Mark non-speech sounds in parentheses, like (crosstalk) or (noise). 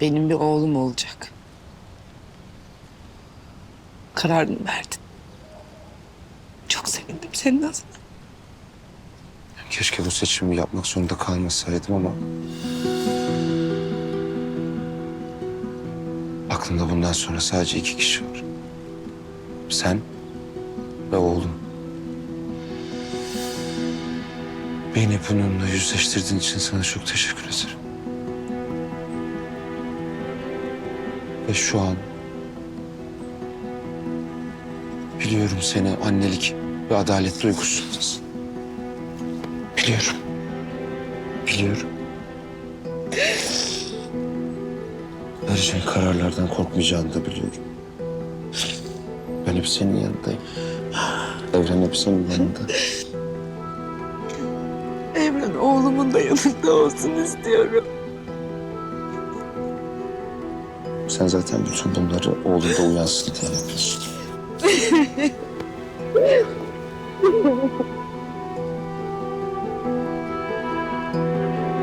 benim bir oğlum olacak. Kararını verdin. Çok sevindim senin adına. Keşke bu seçimi yapmak zorunda kalmasaydım ama... Aklımda bundan sonra sadece iki kişi var. Sen ve oğlum. Beni bununla yüzleştirdiğin için sana çok teşekkür ederim. Ve şu an biliyorum seni annelik ve adalet duygusundasın. Biliyorum. Biliyorum. Vereceğin kararlardan korkmayacağını da biliyorum. Ben hep senin yanındayım. Evren hep senin yanında. Evren oğlumun da yanında olsun istiyorum. Sen zaten bütün bunları oğlun da uyansın diye yapıyorsun. (laughs)